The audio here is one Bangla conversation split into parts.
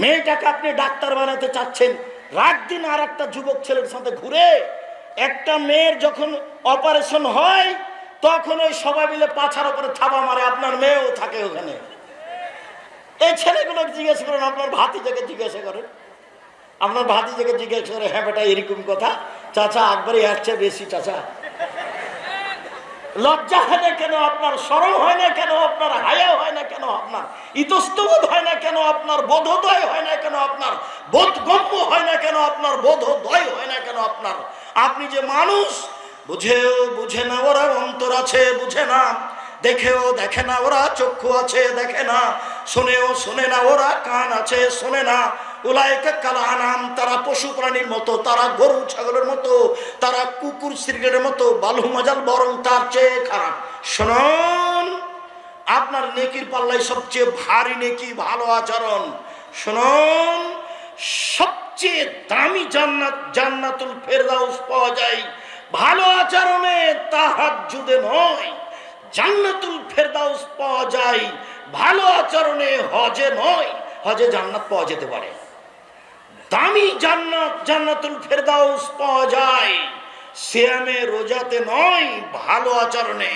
মেয়েটাকে আপনি ডাক্তার বানাতে চাচ্ছেন রাত দিন আর একটা যুবক ছেলের সাথে ঘুরে একটা মেয়ের যখন অপারেশন হয়, তখন ওই সবাই মিলে পাছার উপরে থাবা মারে, আপনার মেয়েও থাকে ওখানে। এই ছেলেগুলো জিজ্ঞেস করেন, আপনার ভাতিজাকে জিজ্ঞাসা করেন। আপনার ভাতিজাকে জিজ্ঞেস করে হ্যাঁ বেটা, এরকম কথা। চাচা একবারে আসছে বেশি, চাচা। লজ্জা হয় না কেন? আপনার সরম হয় না কেন? আপনার হায়া হয় না কেন? আপনার ইতস্তবোধ হয় না কেন? আপনার বোধোদয় হয় না কেন? আপনার বোধগম্য হয় না কেন? আপনার বোধোদয় হয় না কেন? আপনার আপনি যে মানুষ, বুঝেও বুঝে না ওরা অন্তর আছে, বুঝে না। দেখেও দেখে না ওরা, চক্ষু আছে, দেখে না। শুনেও শুনে না ওরা, কান আছে, শোনে না। উলায়কা কালা আনাম, তারা পশু প্রাণীর মতো, তারা গরু, ছাগলের মতো কুকুর সিগারেটের মতো বালু মজাল বরং তার চেয়ে খারাপ। শুনুন, আপনার নেকির পাল্লাই সবচেয়ে ভারী নেকি, ভালো আচরণ। শুনুন, সবচেয়ে দামি জান্নাত, জান্নাতুল ফেরদাউস পাওয়া যায়। ভালো আচরণে তাহার যুদে নয়, জান্নাতুল ফেরদাউস পাওয়া যায়। ভালো আচরণে হজে নয়, হজে জান্নাত পাওয়া যেতে পারে। দামি জান্নাত, জান্নাতুল ফেরদাউস পাওয়া যায়। সিয়ামে রোজাতে নয়, ভালো আচরণে।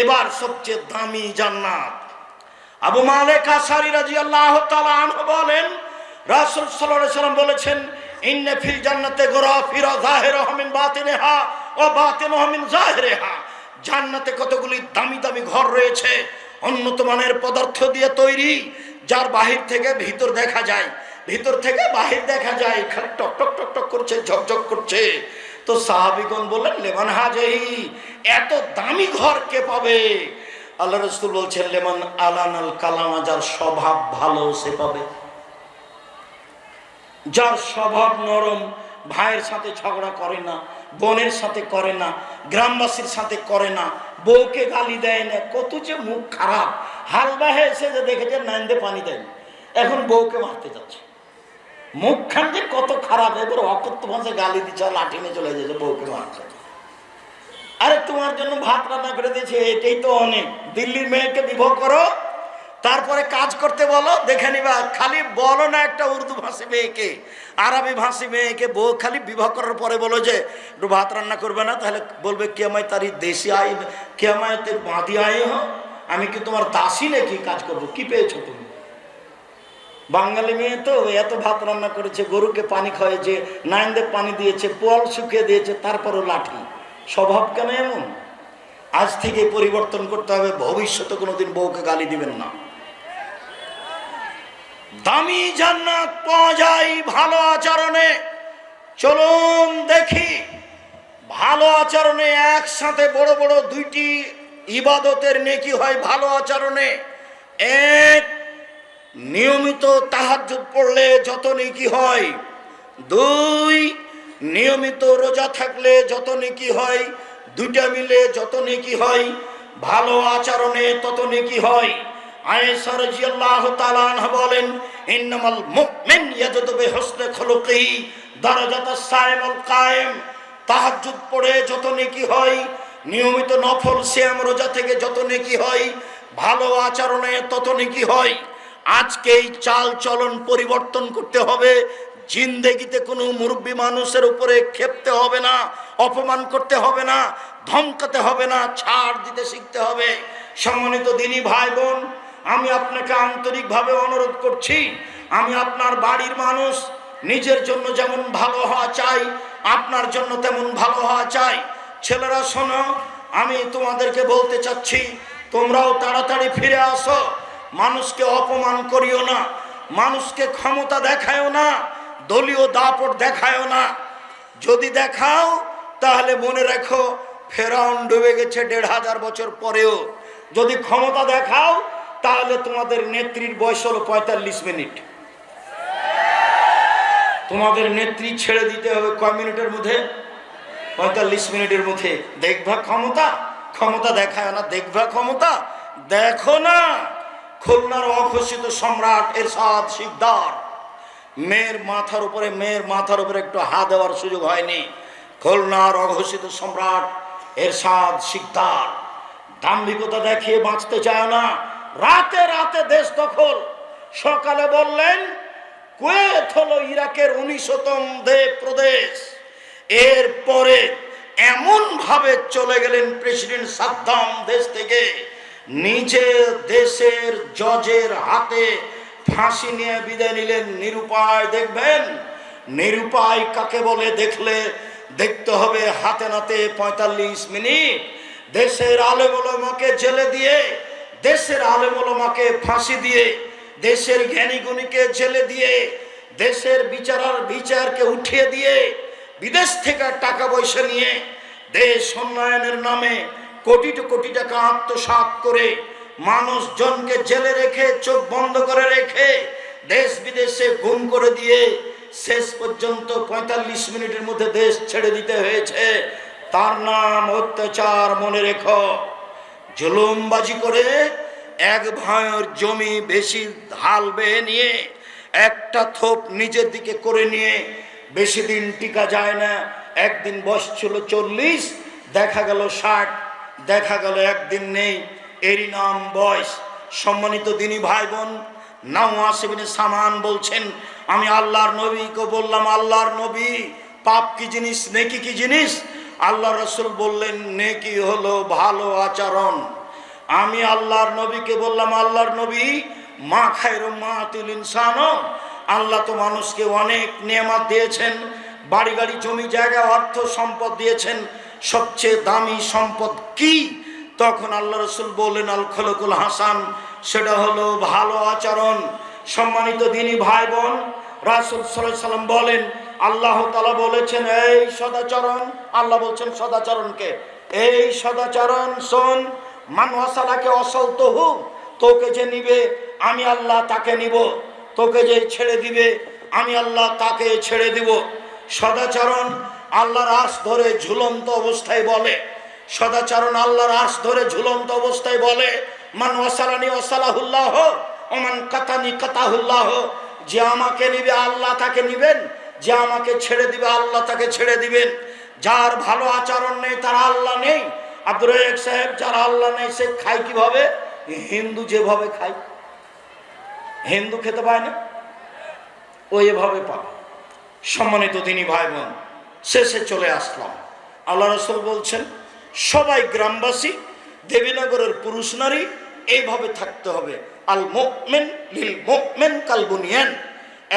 এবার সবচেয়ে দামি জান্নাত। আবু মালেক আসারি তাআলা আনহু বলেন, রাসূল আলাইহি সাল্লাম বলেছেন, ইন্নে ফিল জান্নাতে গরাফিরা যাহিরাহু মিন বাতিনিহা ওয়া বাতিনুহু মিন যাহিরিহা জান্নাতে কতগুলি দামি দামি ঘর রয়েছে উন্নত মানের পদার্থ দিয়ে তৈরি, যার বাহির থেকে ভিতর দেখা যায়। ভিতর থেকে বাহির দেখা যায় টক টক টক টক করছে, ঝকঝক করছে। তো সাহাবিগণ বললেন, লেমান হাজেহি, এত দামি ঘর কে পাবে? আল্লাহ রসুল বলছেন, লেমন আলান আল কালামা, যার স্বভাব ভালো সে পাবে। যার স্বভাব নরম, ভাইয়ের সাথে ঝগড়া করে না, বোনের সাথে করে না, গ্রামবাসীর সাথে করে না, বউকে গালি দেয় না, কত যে মুখ খারাপ। হালবাহে এসে যে দেখেছে, নাইন্দে পানি দেয় এখন বউকে মারতে যাচ্ছে। মুখখান যে কত খারাপ, এবার অকত্য ভাষায় গালি দিচ্ছে লাঠি নিয়ে চলে যাচ্ছে বউকে মারছে আরে তোমার জন্য ভাত রান্না করে দিয়েছে, এটাই তো অনেক। দিল্লির মেয়েকে বিবাহ করো, তারপরে কাজ করতে বলো, দেখে নিবা, খালি বলো না একটা উর্দু ভাষী মেয়েকে, আরবি ভাষী মেয়েকে বউ খালি বিবাহ করার পরে বলো যে, একটু ভাত রান্না করবে না, তাহলে বলবে কে আমায় তারি দেশি আই কে আমায় বাঁধি আয় হ আমি কি তোমার দাসী নাকি কাজ করব? কি পেয়েছ তুমি? বাঙালি মেয়ে তো এত ভাত রান্না করেছে, গরুকে পানি খাওয়াইছে, নাইনদের পানি দিয়েছে, পোয়াল শুকিয়ে দিয়েছে, তারপরও লাঠি। স্বভাব কেন এমন? আজ থেকে পরিবর্তন করতে হবে, ভবিষ্যতে কোনোদিন বউকে গালি দিবেন না। দামি জান্নাত পাওয়া যায় ভালো আচরণে। চলুন দেখি, ভালো আচরণে একসাথে বড় বড় দুইটি ইবাদতের নেকি হয় ভালো আচরণে। এক নিয়মিত তাহাজ্জুদ পড়লে যত নেকি হয়, দুই, নিয়মিত রোজা থাকলে যত নেকি হয়, দুইটা মিলে যত নেকি হয়, ভালো আচরণে তত নেকি হয়। বলেন কায়েম। পড়ে নেকি হয়, নিয়মিত নফল, সিয়াম, রোজা থেকে যত নেকি হয়, ভালো আচরণে তত নেকি হয়। আজকে এই চাল চলন পরিবর্তন করতে হবে। জিন্দেগিতে কোনো মুরব্বী মানুষের উপরে ক্ষেপতে হবে না, অপমান করতে হবে না, ধমকাতে হবে না, ছাড় দিতে শিখতে হবে। সম্মানিত দিনী ভাই বোন আমি আপনাকে আন্তরিকভাবে অনুরোধ করছি, আমি আপনার বাড়ির মানুষ, নিজের জন্য যেমন ভালো হওয়া চাই, আপনার জন্য তেমন ভালো হওয়া চাই। ছেলেরা শোনো, আমি তোমাদেরকে বলতে চাচ্ছি, তোমরাও তাড়াতাড়ি ফিরে আসো। মানুষকে অপমান করিও না, মানুষকে ক্ষমতা দেখায়ও না, দলীয় দাপট দেখায়ও না। যদি দেখাও, তাহলে মনে রাখো, ফেরাউন ডুবে গেছে দেড় হাজার বছর পরেও। যদি ক্ষমতা দেখাও, তাহলে তোমাদের নেত্রীর বয়স হলো পঁয়তাল্লিশ মিনিট। তোমাদের নেত্রী ছেড়ে দিতে হবে কয় মিনিটের মধ্যে? পঁয়তাল্লিশ মিনিটের মধ্যে। দেখবা ক্ষমতা? ক্ষমতা দেখায় না, দেখবা ক্ষমতা? দেখো না। খুলনার অঘোষিত সম্রাট এরশাদ শিকদার। মেয়ের মাথার উপরে, মেয়ের মাথার উপরে একটু হাত দেওয়ার সুযোগ হয়নি। খুলনার অঘোষিত সম্রাট এরশাদ শিকদার। দাম্ভিকতা দেখিয়ে বাঁচতে চায় না। রাতে রাতে দেশ দখল। সকালে বললেন, কুয়েত হলো ইরাকের উনিশতম দেব প্রদেশ। এরপরে এমন ভাবে চলে গেলেন প্রেসিডেন্ট সাদ্দাম দেশ থেকে। নিজে দেশের জজের হাতে ফাঁসি নিয়ে বিদায় নিলেন নিরুপায়, দেখবেন? নিরুপায় কাকে বলে? দেখলে দেখতে হবে হাতে নাতে পঁয়তাল্লিশ মিনিট। দেশের আলেমুলমাকে জেলে দিয়ে, দেশের আলেমুলমাকে ফাঁসি দিয়ে, দেশের জ্ঞানী গুণীকে জেলে দিয়ে, দেশের বিচারার বিচারকে উঠিয়ে দিয়ে, বিদেশ থেকে টাকা পয়সা নিয়ে দেশ উন্নয়নের নামে কোটি কোটি টাকা আত্মসাৎ করে মানুষজনকে জেলে রেখে, চোখ বন্ধ করে রেখে দেশ বিদেশে গুম করে দিয়ে শেষ পর্যন্ত পঁয়তাল্লিশ মিনিটের মধ্যে দেশ ছেড়ে দিতে হয়েছে। তার নাম অত্যাচার মনে রেখ। জুলুমবাজি করে এক ভাইয়ের জমি বেশি ধাল বেয়ে নিয়ে, একটা থোপ নিজের দিকে করে নিয়ে বেশি দিন টিকা যায় না। একদিন বয়স ছিল চল্লিশ, দেখা গেল ষাট। দেখা গেল একদিন নেই, এরই নাম বয়স। সম্মানিত দিনী ভাই বোন নাও আসিবিনে সামান বলছেন, আমি আল্লাহর নবীকে বললাম, আল্লাহর নবী, পাপ কি জিনিস, নেকি কি জিনিস? আল্লাহ রসুল বললেন, নেকি হলো ভালো আচরণ। আমি আল্লাহর নবীকে বললাম, আল্লাহর নবী, মা খাইর মা তুল আল্লাহ তো মানুষকে অনেক নিয়ামত দিয়েছেন, বাড়ি গাড়ি, জমি জায়গা, অর্থ সম্পদ দিয়েছেন। সবচেয়ে দামি সম্পদ কি? তখন আল্লাহ রসুল বললেন, আল খলকুল হাসান, সেটা হলো ভালো আচরণ। সম্মানিত দিনী ভাই বোন রাসুল সাল্লাহ সাল্লাম বলেন, আল্লাহ তালা বলেছেন, এই সদাচরণ আল্লাহ বলছেন, সদাচরণকে। এই সদাচরণ শোন, মান ওয়াসালাকে অসল তহু তোকে যে নিবে, আমি আল্লাহ তাকে নিব। তোকে যে ছেড়ে দিবে, আমি আল্লাহ তাকে ছেড়ে দিব। সদাচরণ আল্লাহর আস ধরে ঝুলন্ত অবস্থায় বলে। সদাচরণ আল্লাহর আস ধরে ঝুলন্ত অবস্থায় বলে, মান ওয়াসালানি ওয়াসালাহুল্লাহ, ওমান কাতানি কাতাহুল্লাহ, যে আমাকে নিবে আল্লাহ তাকে নিবেন, যে আমাকে ছেড়ে দিবে আল্লাহ তাকে ছেড়ে দিবেন। যার ভালো আচরণ নেই, তার আল্লাহ নেই। আব্দুর রাজাক সাহেব, যার আল্লাহ নেই, সে খায় কীভাবে? হিন্দু যেভাবে খায়। হিন্দু খেতে পায় না। ও এভাবে পাবে। সম্মানিত তিনি ভাই বোন শেষে চলে আসলাম। আল্লাহ রসুল বলছেন, সবাই গ্রামবাসী, দেবীনগরের পুরুষ নারী, এইভাবে থাকতে হবে। আল মোকমেন লিল মোমেন কালবুনিয়ান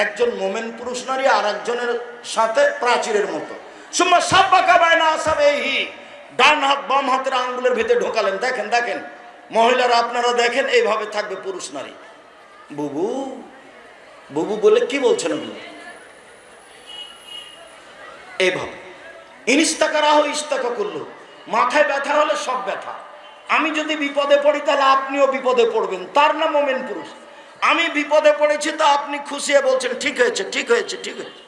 একজন মোমেন পুরুষ নারী আর একজনের সাথে প্রাচীরের মতো। সুম্মা সাব্বাকা বায়না আসাবে হি ডান হাত, বাম হাতের আঙ্গুলের ভেতরে ঢোকালেন। দেখেন দেখেন। মহিলারা আপনারা দেখেন, এইভাবে থাকবে পুরুষ নারী। বুবু বুবু বলে কি বলছেন ওগুলো এইভাবে ইনিস্তাকা রাহ ইস্তাকা করল মাথায় ব্যথা হলে সব ব্যথা। আমি যদি বিপদে পড়ি তাহলে আপনিও বিপদে পড়বেন। তার নাম মোমেন পুরুষ। আমি বিপদে পড়েছি তো আপনি খুশিয়ে বলছেন, ঠিক হয়েছে ঠিক হয়েছে ঠিক হয়েছে।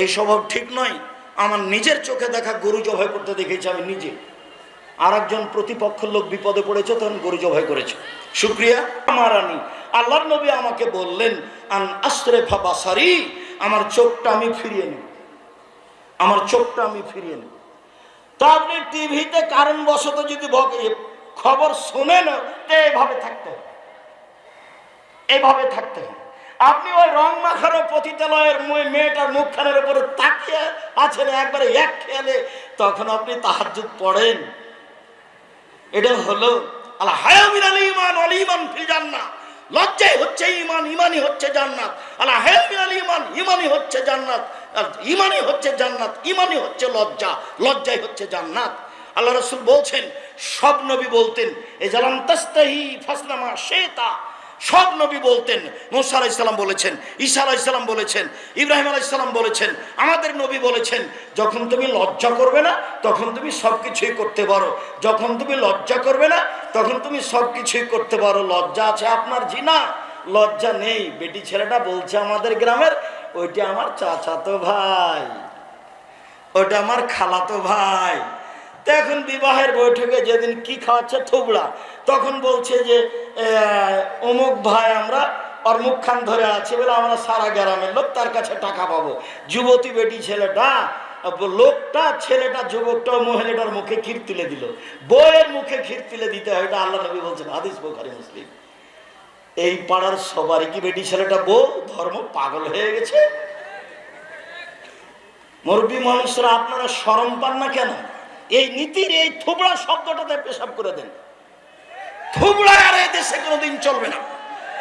এই স্বভাব ঠিক নয়। আমার নিজের চোখে দেখা গরু জবাই করতে দেখেছি আমি নিজে। আর একজন প্রতিপক্ষ লোক বিপদে পড়েছে, তখন গরু জবাই করেছে শুক্রিয়া। আমার আনি। আল্লাহর নবী আমাকে বললেন, আন আশ্রে ফাবাসারি আমার চোখটা আমি ফিরিয়ে নেব। আমার চোখটা আমি ফিরিয়ে নেব। তা আপনি টিভিতে কারণবশত যদি খবর শোনেন তো এইভাবে থাকতে হবে। এইভাবে থাকতে হবে। আপনি ওই রং মাখানো পতিতালয়ের মেয়েটার মুখখানের উপরে তাকিয়ে আছেন একবারে এক খেয়ালে, তখন আপনি তাহাজ্জুদ পড়েন। এটা হলো আল্লাহ ইমান লজ্জাই হচ্ছে ইমান ইমানই হচ্ছে জান্নাত। আল্লাহ ইমান ইমানই হচ্ছে জান্নাত। ইমানই হচ্ছে জান্নাত, ইমানই হচ্ছে লজ্জা, লজ্জাই হচ্ছে জান্নাত। আল্লাহ রসুল বলছেন, সব নবী বলতেন, এ জালাম তাস্তাহি ফাসলামা শেতা সব নবী বলতেন, মুসা আলাইসাল্লাম বলেছেন, ঈসা আলাইসাল্লাম বলেছেন, ইব্রাহিম আলাইসাল্লাম বলেছেন, আমাদের নবী বলেছেন, যখন তুমি লজ্জা করবে না, তখন তুমি সব কিছুই করতে পারো। যখন তুমি লজ্জা করবে না, তখন তুমি সব কিছুই করতে পারো। লজ্জা আছে আপনার জি না লজ্জা নেই। বেটি ছেলেটা বলছে আমাদের গ্রামের ওইটা আমার চাচাতো ভাই। ওটা আমার খালাতো ভাই। তো এখন বিবাহের বৈঠকে যেদিন কি খাওয়াচ্ছে থুবড়া, তখন বলছে যে অমুক ভাই আমরা ওর মুখখান ধরে আছে বলে আমরা সারা গ্রামের লোক তার কাছে টাকা পাবো। যুবতী বেটি ছেলেটা, লোকটা, ছেলেটা, যুবকটা, মহিলাটার মুখে ক্ষীর তুলে দিল। বইয়ের মুখে ক্ষীর তুলে দিতে হয়, এটা আল্লাহ নবী বলছেন, হাদিস বোখারি, মুসলিম। এই পাড়ার সবারই কি বেটি ছেলেটা বউ? ধর্ম পাগল হয়ে গেছে। মুরব্বী মানুষরা, আপনারা সরম পান না কেন? এই নীতির এই থুবড়া শব্দটাতে পেশাব করে দেন। থুবড়া আর এই দেশে কোনোদিন চলবে না।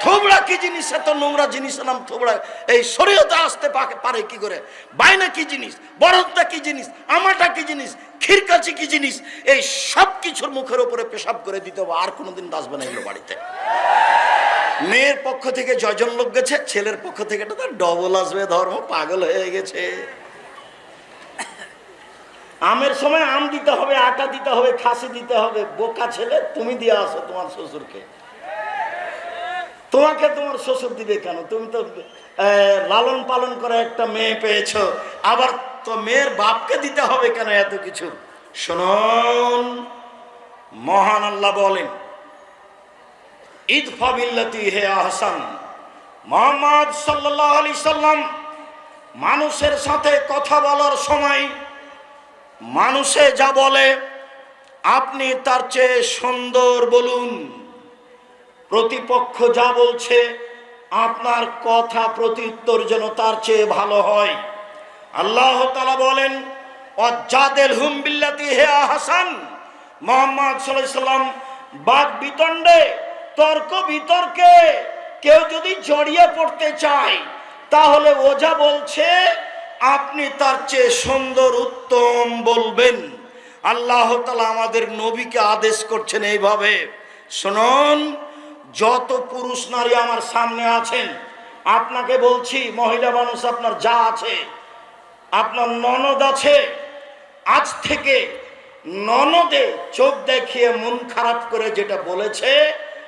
থুবড়া কি জিনিস? এত নোংরা জিনিস নাম থুবড়া। এই শরীয়তে আসতে পারে কি করে? বাইনা কি জিনিস? বরদটা কি জিনিস? আমাটা কি জিনিস? খিরকাচি কি জিনিস? এই সব কিছুর মুখের উপরে পেশাব করে দিতে হবে, আর কোনোদিন আসবে না এগুলো বাড়িতে। মেয়ের পক্ষ থেকে জয়জন লোক গেছে, ছেলের পক্ষ থেকে এটা তো ডবল আসবে ধর্ম পাগল হয়ে গেছে। আমের সময় আম দিতে হবে, আটা দিতে হবে, খাসি দিতে হবে, বোকা ছেলে, তুমি দিয়ে আসো তোমার শ্বশুরকে। তোমাকে তোমার শ্বশুর দিবে কেন? তুমি তো লালন পালন করে একটা মেয়ে পেয়েছ। আবার তো মেয়ের বাপকে দিতে হবে কেন এত কিছু? শুনুন, মহান আল্লাহ বলেন সাল্লাম মানুষের সাথে কথা বলার সময় মানুষে যা বলে, আপনি তার চেয়ে সুন্দর বলুন। প্রতিপক্ষ যা বলছে, আপনার কথা প্রত্যুত্তর যেন তার চেয়ে ভালো হয়। আল্লাহ তালা বলেন অজাদেল হুম বিল্লাতি হাসান মোহাম্মদ সাল্লাম বাদ বিতণ্ডে তর্ক বিতর্কে কেউ যদি জড়িয়ে পড়তে চায়, তাহলে ওজা বলছে, আপনি তার চেয়ে সুন্দর, উত্তম বলবেন। আল্লাহ তালা আমাদের নবীকে আদেশ করছেন এইভাবে। শুনুন, যত পুরুষ নারী আমার সামনে আছেন, আপনাকে বলছি, মহিলা মানুষ, আপনার যা আছে, আপনার ননদ আছে, আজ থেকে ননদে চোখ দেখিয়ে মন খারাপ করে যেটা বলেছে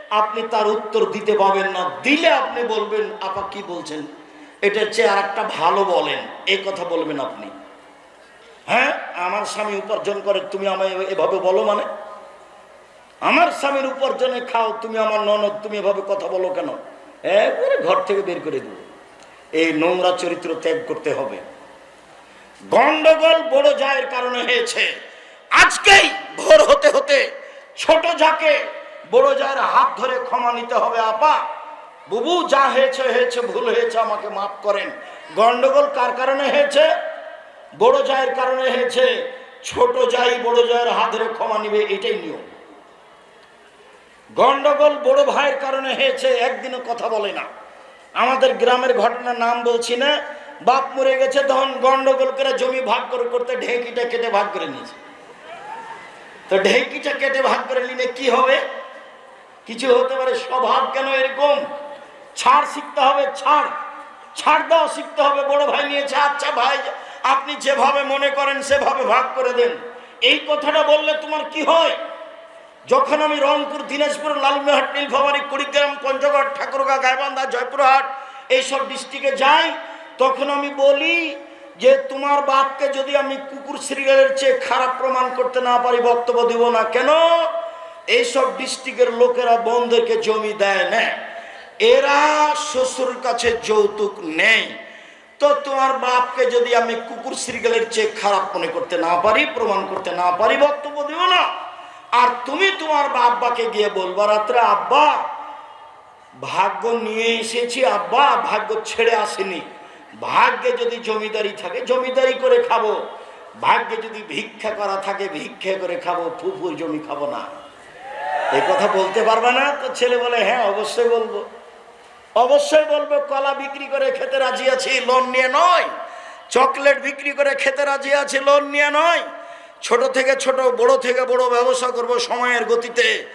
আপনি তার উত্তর দিতে পাবেন না। দিলে আপনি বলবেন, আপা, কি বলছেন? এটা চেয়ে আর একটা ভালো বলেন। এই কথা বলবেন আপনি। হ্যাঁ? আমার স্বামী উপার্জন করে, তুমি আমায় এভাবে বলো মানে? আমার স্বামীর উপার্জনে খাও, তুমি আমার ননদ, তুমি এভাবে কথা বলো কেন? একবারে ঘর থেকে বের করে দেবো এই নোংরা চরিত্র ত্যাগ করতে হবে। গন্ডগোল বড় জায়ের কারণে হয়েছে। আজকেই ভোর হতে হতে ছোট যাকে বড় জায়ের, হাত ধরে ক্ষমা নিতে হবে, আপা। বুবু, যা হয়েছে হয়েছে, ভুল হয়েছে, আমাকে মাফ করেন। গন্ডগোল কার কারণে হয়েছে? বড় জায়ের কারণে হয়েছে। ছোট যাই বড় জায়ের হাত ধরে ক্ষমা নিবে, এটাই নিয়ম। গন্ডগোল বড় ভাইয়ের কারণে হয়েছে, একদিনও কথা বলে না। আমাদের গ্রামের ঘটনার নাম বলছি না। বাপ মরে গেছে, তখন গন্ডগোল করে জমি ভাগ করে করতে ঢেঁকিটা কেটে ভাগ করে নিয়েছে। তো ঢেঁকিটা কেটে ভাগ করে নিলে কি হবে? কিছু হতে পারে, স্বভাব কেন এরকম? ছাড় শিখতে হবে, ছাড়। ছাড় দেওয়া শিখতে হবে। বড় ভাই নিয়েছে আচ্ছা ভাই, আপনি যেভাবে মনে করেন, সেভাবে ভাগ করে দেন। এই কথাটা বললে তোমার কি হয়? যখন আমি রংপুর, দিনাজপুর লালমিহাট নীলফামারী, কুড়িগ্রাম, পঞ্চগড়, ঠাকুরগাঁ, গাইবান্ধা, জয়পুরহাট এইসব ডিস্ট্রিক্টে যাই, তখন আমি বলি যে তোমার বাপকে যদি আমি কুকুর সিরিয়ালের চেয়ে খারাপ প্রমাণ করতে না পারি, বক্তব্য দিব না। কেন? এইসব ডিস্ট্রিক্টের লোকেরা বোনদেরকে জমি দেয় না। এরা শ্বশুর কাছে যৌতুক নেই তো তোমার বাপকে যদি আমি কুকুর সিরিয়ালের চেয়ে খারাপ মনে করতে না পারি, প্রমাণ করতে না পারি, বক্তব্য দিব না। আর তুমি তোমার আব্বাকে গিয়ে বলবা, রাত্রে আব্বা, ভাগ্য নিয়ে এসেছি আব্বা, ভাগ্য ছেড়ে আসেনি। ভাগ্যে যদি জমিদারি থাকে, জমিদারি করে খাব। ভাগ্যে যদি ভিক্ষা করা থাকে, ভিক্ষা করে খাব, ফুফুর জমি খাব না। এই কথা বলতে পারবে না? তো ছেলে বলে হ্যাঁ অবশ্যই বলব। অবশ্যই বলব, কলা বিক্রি করে খেতে রাজি আছি, লোন নিয়ে নয়। চকলেট বিক্রি করে খেতে রাজি আছি, লোন নিয়ে নয়। ছোট থেকে ছোট, বড় থেকে বড় ব্যবসা করব সময়ের গতিতে।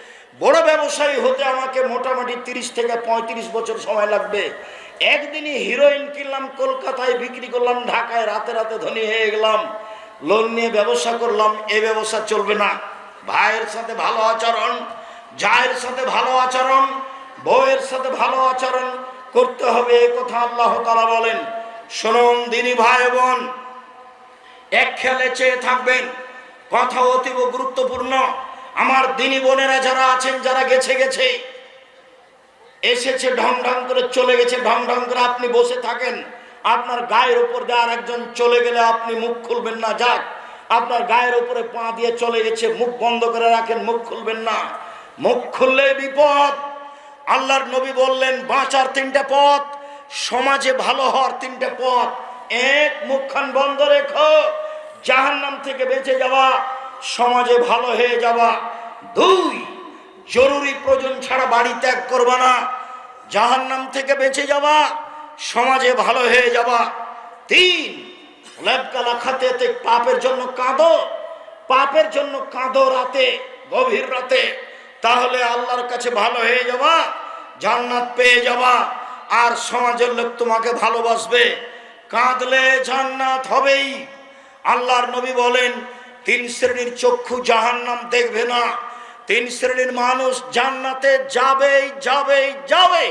বড় ব্যবসায়ী হতে আমাকে মোটামুটি তিরিশ থেকে পঁয়ত্রিশ বছর সময় লাগবে। একদিনই হিরোইন কিনলাম, কলকাতায় বিক্রি করলাম, ঢাকায় রাতে রাতে ধনী হয়ে গেলাম। লোন নিয়ে ব্যবসা করলাম, এ ব্যবসা চলবে না। ভাইয়ের সাথে ভালো আচরণ জায়ের সাথে ভালো আচরণ, বউয়ের সাথে ভালো আচরণ করতে হবে, এ কথা আল্লাহ তালা বলেন। শুনুন দিনী ভাই বোন, এক খেলে চেয়ে থাকবেন, কথা অতীব গুরুত্বপূর্ণ। আমার দিনী বোনেরা যারা আছেন, যারা গেছে গেছে, এসেছে ঢং ঢং করে চলে গেছে, ঢং ঢং করে আপনি বসে থাকেন। আপনার গায়ের উপর দিয়ে আর একজন চলে গেলে আপনি মুখ খুলবেন না। যাক, আপনার গায়ের উপরে পা দিয়ে চলে গেছে, মুখ বন্ধ করে রাখেন, মুখ খুলবেন না। মুখ খুললে বিপদ, আল্লাহর নবী বললেন, বাঁচার তিনটা পথ, সমাজে ভালো হওয়ার তিনটা পথ। এক, মুখখান বন্ধ রেখো, জাহান্নাম থেকে বেঁচে যাওয়া, সমাজে ভালো হয়ে যাওয়া। দুই, জরুরি প্রয়োজন ছাড়া বাড়ি ত্যাগ করবা না, জাহান্নাম থেকে বেঁচে যাওয়া, সমাজে ভালো হয়ে যাওয়া। তিন লেবকালা খাতে পাপের জন্য কাঁদো, পাপের জন্য কাঁদো রাতে, গভীর রাতে। তাহলে আল্লাহর কাছে ভালো হয়ে যাবা, জান্নাত পেয়ে যাবা, আর সমাজের লোক তোমাকে ভালোবাসবে। কাঁদলে জান্নাত হবেই। আল্লাহর নবী বলেন, তিন শ্রেণির চক্ষু জাহান্নাম দেখবে না। তিন শ্রেণির মানুষ জান্নাতে যাবেই যাবেই যাবে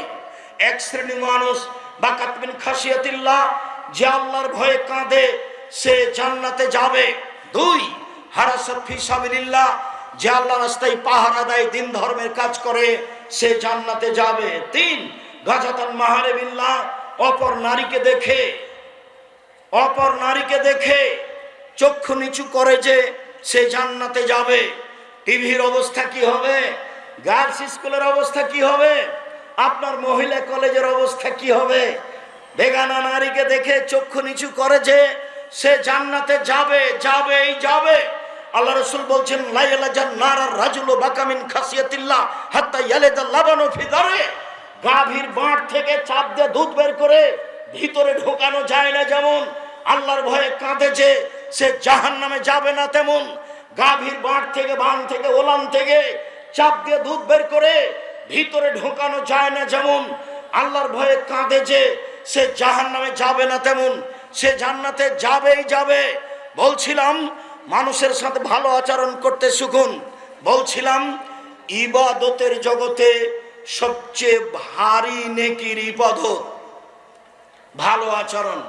এক শ্রেণির মানুষ বা বাকাতমিন খাসিয়াতিল্লাহ যে আল্লাহর ভয়ে কাঁদে, সে জান্নাতে যাবে। দুই হারাসফি ফি সাবিলিল্লাহ যে আল্লাহ রাস্তায় পাহারা দেয়, দিন ধর্মের কাজ করে, সে জান্নাতে যাবে। তিন, গাজাতান মাহারে বিল্লাহ, অপর নারীকে দেখে, অপর নারীকে দেখে, চক্ষু নিচু করে যে সে জান্নাতে যাবে। টিভির অবস্থা কি হবে? গার্লস স্কুলের অবস্থা কি হবে? আপনার মহিলা কলেজের অবস্থা কি হবে? বেগানা নারীকে দেখে চক্ষু নিচু করে যে সে জান্নাতে যাবে, যাবেই যাবে। আল্লাহ রসুল বলছেন, লাইলা জান নারার রাজুল বাকামিন খাসিয়াতিল্লাহ, হাত্তা ইয়ালেদা লাবানো ফিদারে গাভীর বাঁট থেকে চাপ দিয়ে দুধ বের করে ভিতরে ঢোকানো যায় না যেমন, আল্লাহর ভয়ে কাঁদেছে সে জাহান নামে যাবে না তেমন। গাভীর বাঁট থেকে বান থেকে, ওলান থেকে চাপ দিয়ে দুধ বের করে ভিতরে ঢোকানো যায় না যেমন, আল্লাহর ভয়ে কাঁদেছে সে জাহান নামে যাবে না তেমন। সে জান্নাতে যাবেই যাবে। বলছিলাম মানুষের সাথে ভালো আচরণ করতে শিখুন। বলছিলাম, ইবাদতের জগতে সবচেয়ে ভারী নেকির ইবাদত। ভালো আচরণ।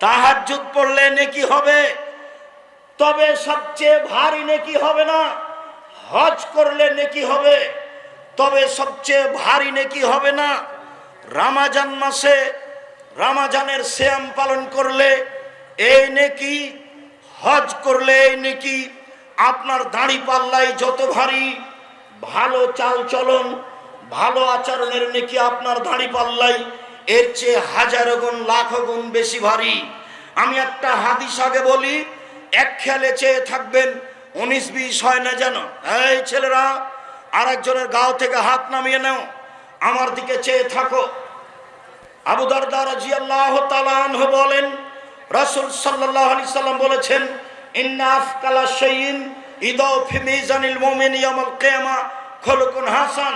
তাহাজ্জুদ পড়লে নেকি হবে, তবে সবচেয়ে ভারী নেকি হবে না। হজ করলে নেকি হবে, তবে সবচেয়ে ভারী নেকি হবে না। রামাজান মাসে, রামাজানের শ্যাম পালন করলে এই নেকি হজ করলে নেকি আপনার দাড়ি পাল্লাই যত ভারী, ভালো চাল চলন, ভালো আচরণের নেকি আপনার দাড়ি পাল্লাই এর চেয়ে হাজারো গুণ, লাখ গুণ বেশি ভারী। আমি একটা হাদিস আগে বলি, এক খেয়ালে চেয়ে থাকবেন, উনিশ বিশ হয় না যেন। এই ছেলেরা আর একজনের গাও থেকে হাত নামিয়ে নাও, আমার দিকে চেয়ে থাকো। আবু দারদা রাজিয়াল্লাহ বলেন রাসূল আলাইহি সাল্লাম বলেছেন, ইন্না আফকালা শাইইন ইদাউ ফি মিজানিল মুমিন ইয়াউমাল খলকুন হাসান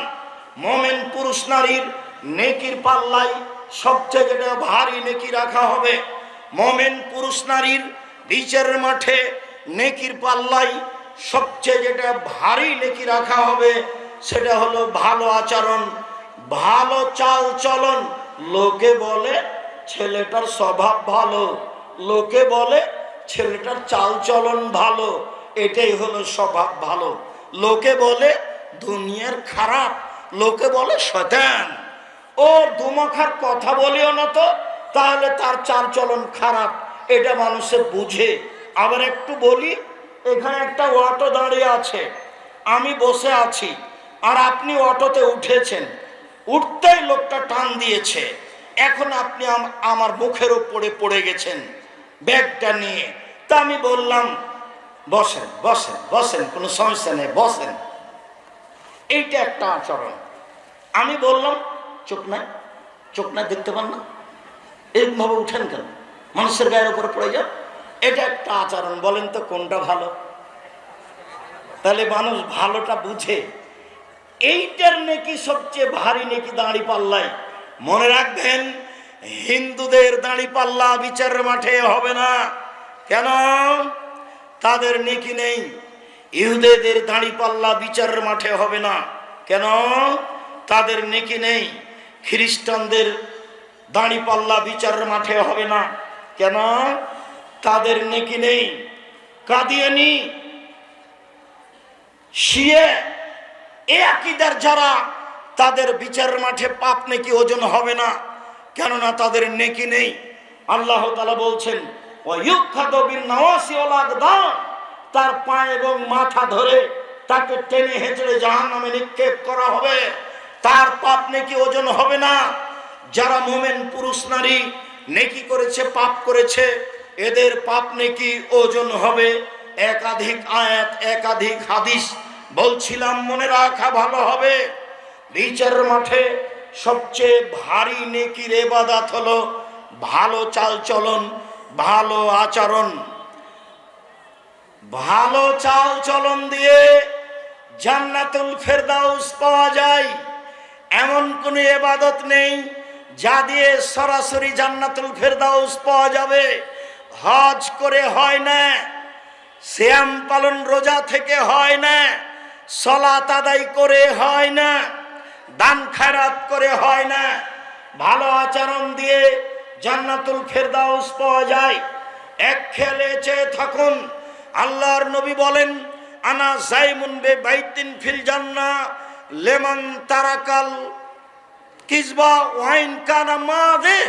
পুরুষ নারীর নেকির সবচেয়ে যেটা ভারী রাখা হবে। পুরুষ নারীর মাঠে নেকির সবচেয়ে যেটা ভারী নেকি রাখা হবে, সেটা হলো ভালো আচরণ। ভালো চাল চলন, লোকে বলে ছেলেটার স্বভাব ভালো। লোকে বলে, ছেলেটার চাল চলন ভালো। এটাই হলো স্বভাব ভালো। লোকে বলে, দুনিয়ার খারাপ। লোকে বলে শতান ও দুমাখার কথা বলিও না তো, তাহলে তার চাল চলন খারাপ, এটা মানুষে বুঝে। আবার একটু বলি, এখানে একটা অটো দাঁড়িয়ে আছে। আমি বসে আছি, আর আপনি অটোতে উঠেছেন। উঠতেই লোকটা টান দিয়েছে। এখন আপনি আম- আমার মুখের উপরে পড়ে গেছেন। ব্যাগটা নিয়ে। তা আমি বললাম, বসেন বসেন বসেন, কোনো সমস্যা নেই, বসেন। এইটা একটা আচরণ। আমি বললাম, চোখ নাই চোখ নাই দেখতে পান না। এরকমভাবে উঠেন কেন? মানুষের গায়ের উপরে পড়ে যান। এটা একটা আচরণ, বলেন তো কোনটা ভালো? তাহলে মানুষ ভালোটা বুঝে। এইটার নাকি সবচেয়ে ভারী নাকি দাঁড়ি পাল্লাই মনে রাখবেন হিন্দুদের দাঁড়ি পাল্লা বিচারের মাঠে হবে না। কেন? তাদের নেকি নেই। ইহুদেদের দাঁড়ি পাল্লা বিচারের মাঠে হবে না। কেন? তাদের নেকি নেই। খ্রিস্টানদের দাঁড়ি পাল্লা বিচারের মাঠে হবে না। কেন? তাদের নেকি নেই। কাদিয়ানি, শিয়ে, এ আকিদার যারা, তাদের বিচারের মাঠে পাপ নেকি ওজন হবে না। কেননা তাদের নেকি নেই। আল্লাহ তালা বলছেন তার পা এবং মাথা ধরে তাকে টেনে হেঁচড়ে জাহান নামে নিক্ষেপ করা হবে। তার পাপ নেকি ওজন হবে না। যারা মোমেন পুরুষ নারী নেকি করেছে, পাপ করেছে, এদের পাপ নেকি ওজন হবে। একাধিক আয়াত, একাধিক হাদিস বলছিলাম, মনে রাখা ভালো হবে। বিচারের মাঠে সবচেয়ে ভারী নেকির এবাদাত হলো ভালো চালচলন, ভালো আচরণ। ভালো চাল চলন দিয়ে জান্নাতুল ফেরদাউস পাওয়া যায়। এমন কোনো এবাদত নেই যা দিয়ে সরাসরি জান্নাতুল ফেরদাউস পাওয়া যাবে। হজ করে হয় না শ্যাম পালন রোজা থেকে হয় না, সলাত আদায় করে হয় না। দান খায়রাত করে হয় না। ভালো আচরণ দিয়ে জান্নাতুল ফেরদাউস পাওয়া যায়। এক খেলে চেয়ে থাকুন, আল্লাহর নবী বলেন, আনা জাইমুন বে বাইতিন ফিল জান্না, লেমন তারাকাল কিসবা ওয়াইন কানা মাদে।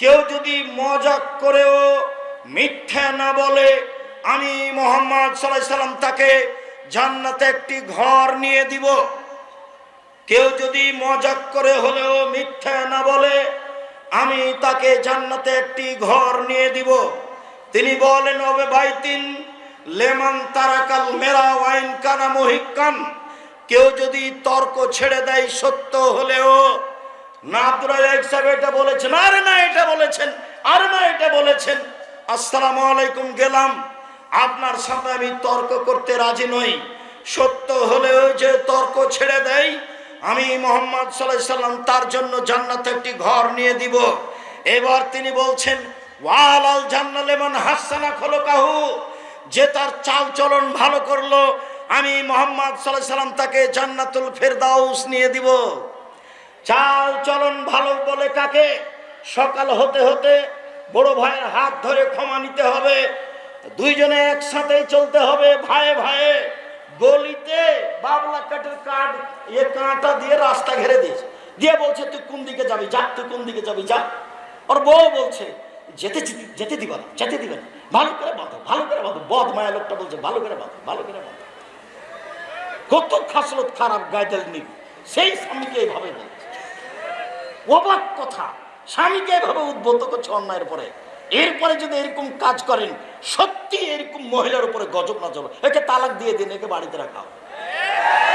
কেউ যদি মজাক করেও মিথ্যা না বলে, আমি মোহাম্মদ সাল্লাহ সাল্লাম তাকে জান্নাতে একটি ঘর নিয়ে দিব। কেউ যদি মজাক করে হলেও মিথ্যা না বলে, আমি তাকে জান্নাতে একটি ঘর নিয়ে দিব। তিনি বলেন হবে বাইতিন, লেমন তারাকাল মেরা ওয়াইন কানা মহিকান কেউ যদি তর্ক ছেড়ে দেয় সত্য হলেও এটা বলেছেন, আরে না এটা বলেছেন এটা বলেছেন। আসসালামু আলাইকুম, গেলাম। আপনার সাথে আমি তর্ক করতে রাজি নই। সত্য হলেও যে তর্ক ছেড়ে দেয় আমি মোহাম্মদ সাল্লাহ সাল্লাম তার জন্য জান্নাতে একটি ঘর নিয়ে দিব। এবার তিনি বলছেন ওয়াল আল জান্নালেমন হাসানা খোলকাহু। যে তার চাল চলন ভালো করল, আমি মোহাম্মদ সাল্লাহ সাল্লাম তাকে জান্নাতুল ফেরদাউস নিয়ে দিব। চাল চলন ভালো বলে কাকে? সকাল হতে হতে বড় ভাইয়ের হাত ধরে ক্ষমা নিতে হবে। দুইজনে একসাথে চলতে হবে ভাইয়ে ভাইয়ে গলিতে বাবলা কাঠের কাঠ, এ কাঁটা দিয়ে রাস্তা ঘেরে দিয়েছে। দিয়ে বলছে, তুই কোন দিকে যাবি? যা, তুই কোন দিকে যাবি? যা। ওর বউ বলছে, যেতে যেতে- দিবা না, যেতে দিবে না। ভালো করে বাঁধো, ভালো করে বাঁধো। বদ মায়া লোকটা বলছে, ভালো করে বাঁধো, ভালো করে বাঁধো। কত খাসলত খারাপ গায়দাল নিবি। সেই স্বামীকে এইভাবে বলছে। অবাক কথা। স্বামীকে এভাবে উদ্বুদ্ধ করছে অন্যায়ের পরে। এরপরে যদি এরকম কাজ করেন, সত্যি এরকম মহিলার উপরে গজব না যাবে একে তালাক দিয়ে দিন, একে বাড়িতে রাখা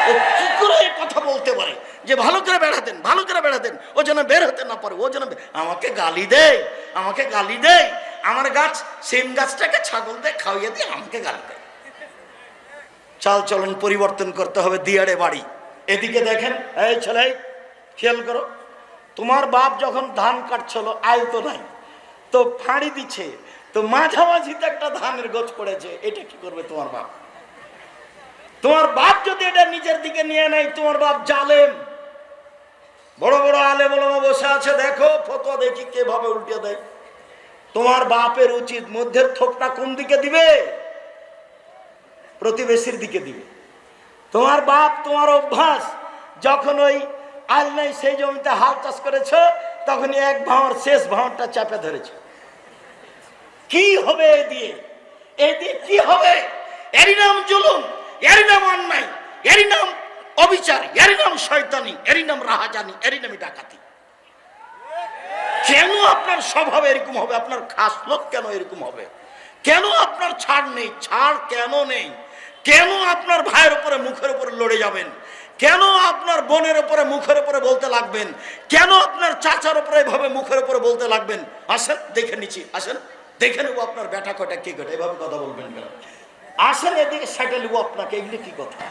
ও কি করে এই কথা বলতে পারে? যে ভালো করে বেড়াতেন ভালো করে বেড়াতেন ও যেন বের হতে না পারে, ও যেন আমাকে গালি দেয়, আমাকে গালি দেয়। আমার গাছ, সেম গাছটাকে ছাগল দিয়ে খাওয়িয়ে দিয়ে আমাকে গালি দেয়। চাল চলন পরিবর্তন করতে হবে, দিয়াড়ে বাড়ি। এদিকে দেখেন, এই ছেলে, খেয়াল করো, তোমার বাপ যখন ধান কাটছিল, আয় তো নাই। তো ফাঁড়ি দিচ্ছে, তো মাঝামাঝিতে একটা ধানের গোছ পড়েছে, এটা কি করবে তোমার বাপ? তোমার বাপ যদি এটা নিজের দিকে নিয়ে নেয়, তোমার বাপ জালেম। বড় বড় আলে বলমা বসে আছে, দেখো, ফতোয়া দেখি কেভাবে উল্টে দেয়। তোমার বাপের উচিত মধ্যের থোপটা কোন দিকে দিবে? প্রতিবেশীর দিকে দিবে। তোমার বাপ তোমার অভ্যাস, যখন ওই আল নাই সেই জমিতে হাল চাষ করেছ তখন এক ভাঁড় শেষ ভাঁড়টা চাপে ধরেছ। কি হবে এ দিয়ে এ দিয়ে কি হবে? এরই নাম জুলুম, এরই নাম অন্যায়, এরই নাম অবিচার, এরই নাম শয়তানি, এরই নাম রাহাজানি, এরই নামই ডাকাতি। কেন আপনার স্বভাব এরকম হবে? আপনার খাস লোক কেন এরকম হবে? কেন আপনার ছাড় নেই? ছাড় কেন নেই? কেন আপনার ভাইয়ের উপরে, মুখের উপরে লড়ে যাবেন? কেন আপনার বোনের উপরে, মুখের উপরে বলতে লাগবেন? কেন আপনার চাচার উপরে, এভাবে মুখের উপরে বলতে লাগবেন? আসেন, দেখে নিচ্ছি। আসেন। দেখে নেব আপনার ব্যাটা কটা কি কটা এভাবে কথা বলবেন কেন? আসেন এদিকে, সাইডে নেব আপনাকে, এগুলো কি কথা?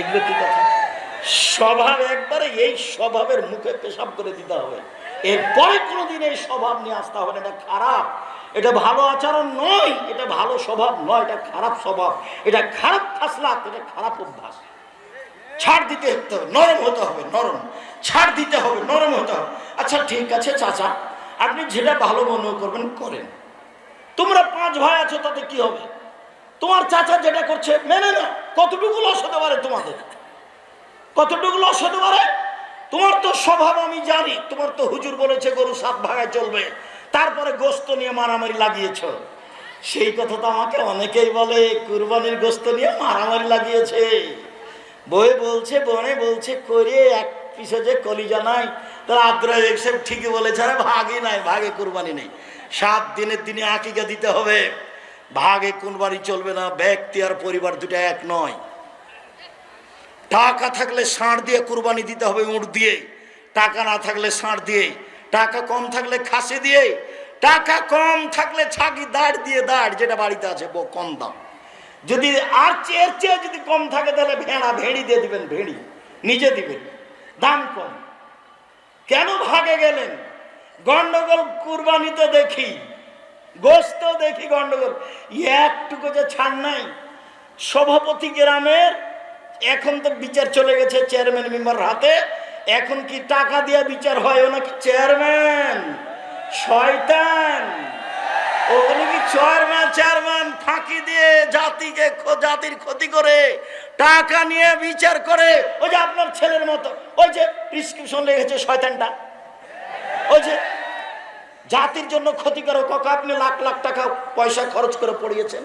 এগুলো কি কথা? স্বভাব একবারে এই স্বভাবের মুখে পেশাব করে দিতে হবে। এরপরে কোনোদিন এই স্বভাব নিয়ে আসতে হবে না, এটা খারাপ। এটা ভালো আচরণ নয়, এটা ভালো স্বভাব নয়, এটা খারাপ স্বভাব। এটা খারাপ ফাসলাত এটা খারাপ অভ্যাস। ছাড় দিতে হতে হবে, নরম হতে হবে, নরম। ছাড় দিতে হবে, নরম হতে হবে। আচ্ছা ঠিক আছে, চাচা, আপনি যেটা ভালো মনে করবেন, করেন। তোমরা পাঁচ ভাই আছো, তাতে কি হবে? তোমার চাচা যেটা করছে, মেনে না কতটুকু লস হতে পারে তোমাদের? কতটুকু লস হতে পারে? তোমার তো স্বভাব আমি জানি, তোমার তো হুজুর বলেছে, গরু সাত ভাগায় চলবে। তারপরে গোস্ত নিয়ে মারামারি লাগিয়েছ। সেই কথা তো আমাকে অনেকেই বলে, কুরবানির গোস্ত নিয়ে মারামারি লাগিয়েছে। বই বলছে, বনে বলছে করে এক পিছে যে কলিজা নাই, তার সাহেব ঠিকই বলেছে ভাগই নাই, ভাগে কুরবানি নেই। সাত দিনের দিনে আকিকা দিতে হবে। ভাগে কুরবানি চলবে না, ব্যক্তি আর পরিবার দুটো এক নয়। টাকা থাকলে ষাঁড় দিয়ে কুরবানি দিতে হবে উঁট দিয়ে। টাকা না থাকলে ষাঁড় দিয়ে। টাকা কম থাকলে খাসি দিয়ে। টাকা কম থাকলে ছাগি দাঁড় দিয়ে দাঁড়, যেটা বাড়িতে আছে কম দাম। যদি আর চেয়ে চেয়ে যদি কম থাকে, তাহলে ভেড়া ভেড়ি দিয়ে দিবেন, ভেড়ি। নিজে দিবেন। দাম কম। কেন ভাগে গেলেন? গন্ডগোল কুরবানিতে দেখি গোস্ত দেখি গন্ডগোল। একটুকু যে ছাড় নাই, সভাপতি গ্রামের এখন তো বিচার চলে গেছে চেয়ারম্যান মেম্বার হাতে। এখন কি টাকা দিয়ে বিচার হয় নাকি চেয়ারম্যান শয়তান! চেয়ারম্যান চেয়ারম্যান ফাঁকি দিয়ে জাতিকে জাতির ক্ষতি করে, টাকা নিয়ে বিচার করে। ওই যে আপনার ছেলের মতো, ওই যে প্রিসক্রিপশন লেগেছে শয়তানটা। ওই যে জাতির জন্য ক্ষতিকারক আপনি লাখ লাখ টাকা পয়সা খরচ করে পড়িয়েছেন।